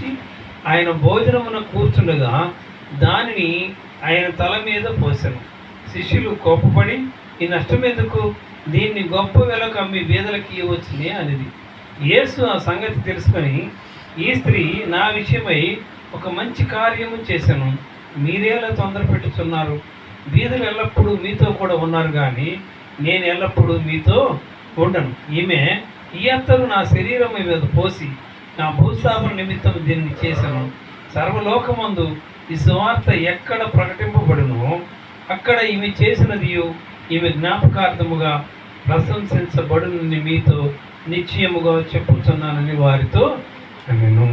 వచ్చి ఆయన భోజనమున కూర్చుండగా దానిని ఆయన తల మీద పోసాను శిష్యులు కోపపడి ఈ నష్టం ఎందుకు? దీన్ని గొప్ప వెలకు అమ్మి బీదలకి ఇవ్వచ్చుని అనేది. యేసు ఆ సంగతి తెలుసుకొని ఈ స్త్రీ నా విషయమై ఒక మంచి కార్యము చేశాను. మీరేలా తొందర పెట్టుచున్నారు. బీదలు ఎల్లప్పుడూ మీతో కూడా ఉన్నారు కానీ నేను ఎల్లప్పుడూ మీతో ఉండను. ఈమె ఈ అత్తరు నా శరీరం మీద పోసి నా భూస్థాపన నిమిత్తం దీన్ని చేశాను. సర్వలోకమందు ఈ సువార్త ఎక్కడ ప్రకటింపబడునో అక్కడ ఈమె చేసినది ఈమె జ్ఞాపకార్థముగా ప్రశంసించబడునని మీతో నిశ్చయముగా చెప్పుచున్నానని వారితో నేను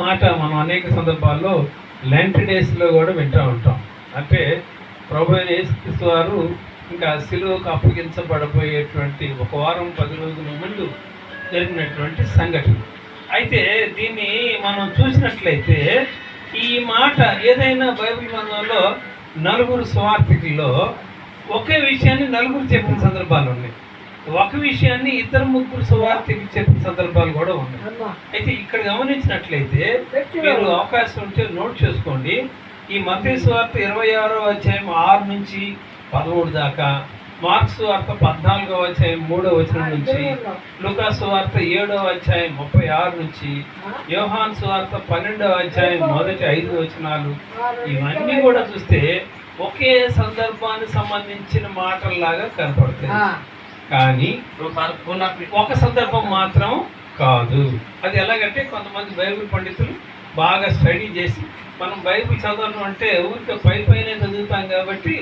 మాట మనం అనేక సందర్భాల్లో లెంట్ డేస్లో కూడా వింటూ ఉంటాం. అంటే ప్రభు వారు ఇంకా సిలువకు అప్పగించబడబోయేటువంటి ఒక వారం పది రోజుల ముందు జరిగినటువంటి సంఘటన. అయితే దీన్ని మనం చూసినట్లయితే ఈ మాట ఏదైనా బైబిల్ గ్రంథంలో నలుగురు స్వార్థికుల్లో ఒకే విషయాన్ని నలుగురు చెప్పిన సందర్భాలు ఉన్నాయి. ఒక విషయాన్ని ఇద్దరు ముగ్గురు సువార్థికులు చెప్పిన సందర్భాలు కూడా ఉన్నాయి. అయితే ఇక్కడ గమనించినట్లయితే మీరు అవకాశం ఉంటే నోట్ చేసుకోండి. ఈ మతీ సువార్త ఇరవై ఆరో అధ్యాయం ఆరు నుంచి పదమూడు దాకా మార్క్స్ వార్త పద్నాలుగో అధ్యాయం మూడో వచనం నుంచి లూకా సువార్త ఏడో అధ్యాయం ముప్పై ఆరు నుంచి యోహాన్ సువార్త పన్నెండవ అధ్యాయం మొదటి ఐదు వచనాలు. ఇవన్నీ కూడా చూస్తే ఒకే సందర్భానికి సంబంధించిన మాటల్లాగా కనపడతాయి. కానీ ఒక సందర్భం మాత్రం కాదు. అది ఎలాగంటే కొంతమంది బైబిల్ పండితులు బాగా స్టడీ చేసి మనం బైబిల్ చదవడం అంటే ఊరికే పై పైనే చదువుతాం కాబట్టి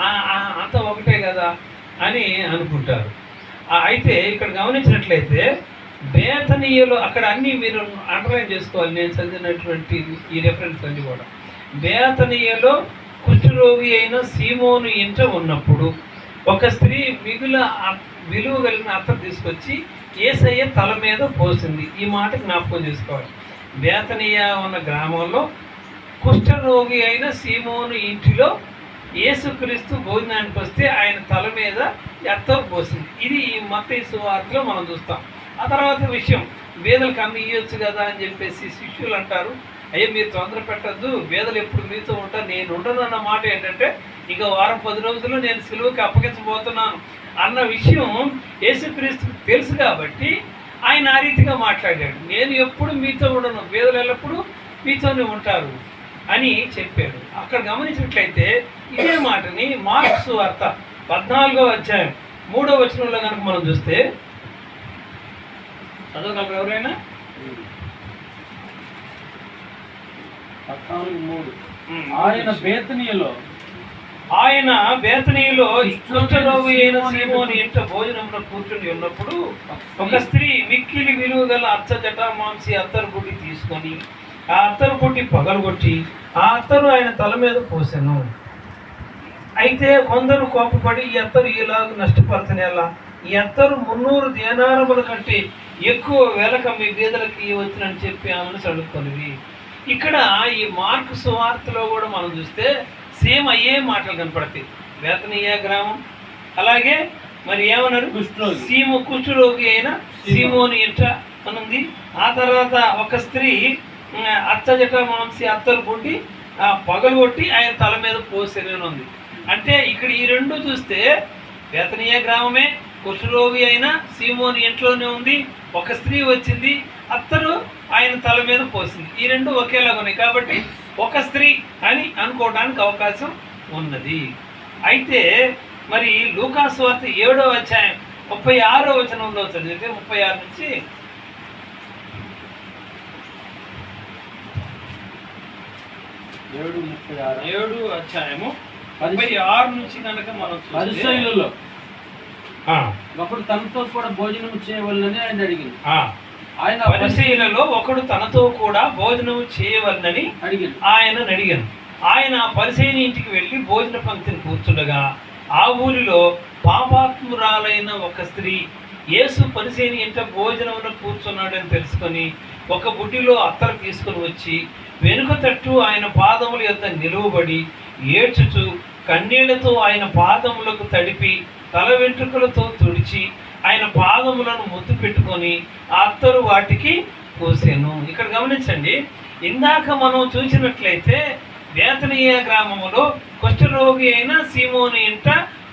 ఆ- ఆ అంత కదా అని అనుకుంటారు. అయితే ఇక్కడ గమనించినట్లయితే బేతనీయులు అక్కడ అన్నీ మీరు అండర్లైన్ చేసుకోవాలి. నేను చదివినటువంటి ఈ రెఫరెన్స్ అన్ని కూడా. బేతనీయులు కుష్ఠరోగి అయిన సీమోను ఇంట ఉన్నప్పుడు ఒక స్త్రీ మిగుల విలువ కలిగిన అత్త తీసుకొచ్చి ఏసయ్య తల మీద పోసింది. ఈ మాట జ్ఞాపకం చేసుకోవాలి. బేతనీయ ఉన్న గ్రామంలో కుష్ఠరోగి అయిన సీమోను ఇంటిలో యేసుక్రీస్తు భోజనానికి వస్తే ఆయన తల మీద ఎత్త పోసింది. ఇది ఈ మత వార్తలో మనం చూస్తాం. ఆ తర్వాత విషయం వేదలకు అమ్మి ఇవ్వచ్చు కదా అని చెప్పేసి శిష్యులు అంటారు. అయ్యో మీరు తొందర పెట్టద్దు వేదలు ఎప్పుడు మీతో ఉంటారు నేను ఉండదు అన్న మాట ఏంటంటే ఇక వారం పది రోజుల్లో నేను సిలువకి అప్పగించబోతున్నాను. అన్న విషయం యేసుక్రీస్తుకు తెలుసు కాబట్టి ఆయన ఆ రీతిగా మాట్లాడాడు. నేను ఎప్పుడు మీతో ఉండను వేదలు ఎల్లప్పుడూ మీతోనే ఉంటారు. అని చెప్పాడు అక్కడ గమనించినట్లయితే ఇదే మాటని మార్క్స్ వార్త పద్నాలుగో అధ్యాయం మూడో వచనంలో కనుక మనం చూస్తే చదవగలరు ఎవరైనా? పద్నాలుగు మూడు. ఉమ్. ఆయన బేతనీయలో ఆయన బేతనీయులో కుష్ఠరోగి అయిన సీమోని ఇంట భోజనంలో కూర్చుని ఉన్నప్పుడు ఒక స్త్రీ మిక్కిలి విలువ గల అత్త జటామాంసి అత్తరు గుడ్డి తీసుకొని ఆ అత్తరు గుడ్డి పగలగొట్టి ఆ అత్తరు ఆయన తల మీద పోసెను. అయితే కొందరు కోపపడి ఈ అత్తరు ఇలాగ నష్టపరచనేలా ఈ అత్తరు మున్నూరు దేనారముల కంటే ఎక్కువ వేలక మీ బీదలకి వచ్చినని చెప్పి ఆమెను చదువుకొనివి ఇక్కడ ఈ మార్కు సువార్తలో కూడా మనం చూస్తే సేమ్ అయ్యే మాటలు కనపడతాయి. వేతనీయ గ్రామం. అలాగే మరి ఏమన్నారు. సీము కుష్ఠరోగి అయిన సీమోని ఇంట అనుంది. ఆ తర్వాత ఒక స్త్రీ అచ్చ అత్త జట మాంసి అత్తలు కొట్టి పగలగొట్టి పగలు కొట్టి ఆయన తల మీద పోసేనని ఉంది. అంటే ఇక్కడ ఈ రెండు చూస్తే వేతనీయ గ్రామమే కుష్ఠరోగి అయిన సీమోని ఇంట్లోనే ఉంది ఒక స్త్రీ వచ్చింది అత్తరు ఆయన తల మీద పోసింది. ఈ రెండు ఒకేలాగా ఉన్నాయి. కాబట్టి ఒక స్త్రీ అని అనుకోవడానికి అవకాశం ఉన్నది. అయితే మరి లూకాసు వార్త ఏడో అధ్యాయం ముప్పై ఆరో వచనంలో చదివితే ముప్పై ఆరు నుంచి ఏడు ముప్పై ఆరు. ఏడు అధ్యాయము ముప్పై ఆరు నుంచి కనుక మనం పరిశైలలో ఒకడు తనతో కూడా భోజనం చేయవలనని ఆయన అడిగింది. ఆయన పరిశీలలో ఒకడు తనతో కూడా భోజనం చేయవలనని అడిగింది. ఆయన అడిగాను. ఆయన పరిశీని ఇంటికి వెళ్ళి భోజన పంక్తిని కూర్చుండగా ఆ ఊరిలో పాపాత్మురాలైన ఒక స్త్రీ యేసు పరిశీని ఇంట భోజనమున కూర్చున్నాడని తెలుసుకొని ఒక బుడ్డిలో అత్తరు తీసుకుని వచ్చి వెనుక తట్టు ఆయన పాదముల యొక్క నిలువబడి ఏడ్చుచు కన్నీళ్ళతో ఆయన పాదములకు తడిపి తల వెంట్రుకలతో తుడిచి ఆయన పాదములను ముద్దు పెట్టుకొని అత్తరు వాటికి పోసాను ఇక్కడ గమనించండి ఇందాక మనం చూసినట్లయితే వేతనీయ గ్రామములో కుష్ఠరోగి అయిన సీమోని ఇంట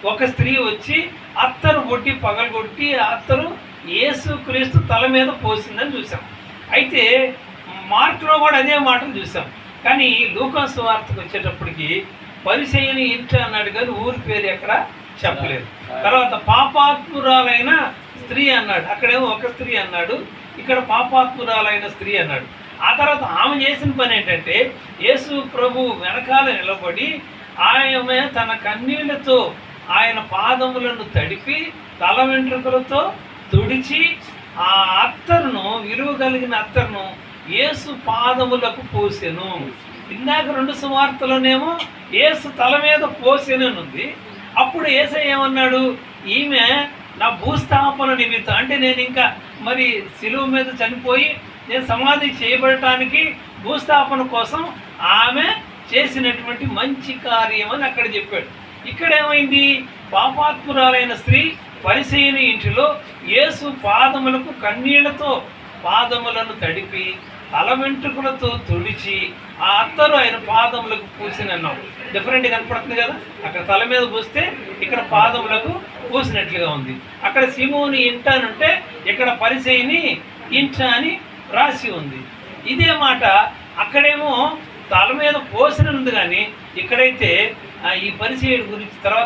ఒక స్త్రీ వచ్చి అత్తరు కొట్టి పగలగొట్టి అత్తరు యేసు క్రీస్తు తల మీద పోసిందని చూసాం అయితే మార్కులో కూడా అదే మాటలు చూసాం. కానీ లూకాసు వార్తకు వచ్చేటప్పటికి పరిచయని ఇంట అన్నాడు కానీ ఊరి పేరు ఎక్కడ చెప్పలేదు. తర్వాత పాపాత్మురాలైన స్త్రీ అన్నాడు. అక్కడేమో ఒక స్త్రీ అన్నాడు ఇక్కడ పాపాత్మురాలైన స్త్రీ అన్నాడు. ఆ తర్వాత ఆమె చేసిన పని ఏంటంటే యేసు ప్రభు వెనకాల నిలబడి ఆమె తన కన్నీళ్ళతో ఆయన పాదములను తడిపి తల వెంట్రుకలతో తుడిచి ఆ అత్తరును విలువ కలిగిన అత్తరును యేసు పాదములకు పోసెను. ఇందాక రెండు సువార్తలోనేమో యేసు తల మీద పోసెనని ఉంది అప్పుడు ఏసై ఏమన్నాడు? ఈమె నా భూస్థాపన నిమిత్తం. అంటే నేను ఇంకా మరి శిలువ మీద చనిపోయి నేను సమాధి చేయబడటానికి భూస్థాపన కోసం ఆమె చేసినటువంటి మంచి కార్యం అని అక్కడ చెప్పాడు. ఇక్కడ ఏమైంది పాపాత్మురాలైన స్త్రీ పరిశీలి ఇంటిలో యేసు పాదములకు కన్నీళ్ళతో పాదములను తడిపి తల వెంట్రుకలతో తుడిచి ఆ అత్తరు ఆయన పాదములకు పూసినన్నాం డిఫరెంట్ కనపడుతుంది కదా? అక్కడ తల మీద పూస్తే ఇక్కడ పాదములకు పూసినట్లుగా ఉంది. అక్కడ సిమోని ఇంట అని ఉంటే ఇక్కడ పరిచయని ఇంట అని రాసి ఉంది. ఇదే మాట అక్కడేమో తల మీద పోసిన ఉంది కానీ ఇక్కడైతే ఆ, ఈ పరిచయం గురించి తర్వాత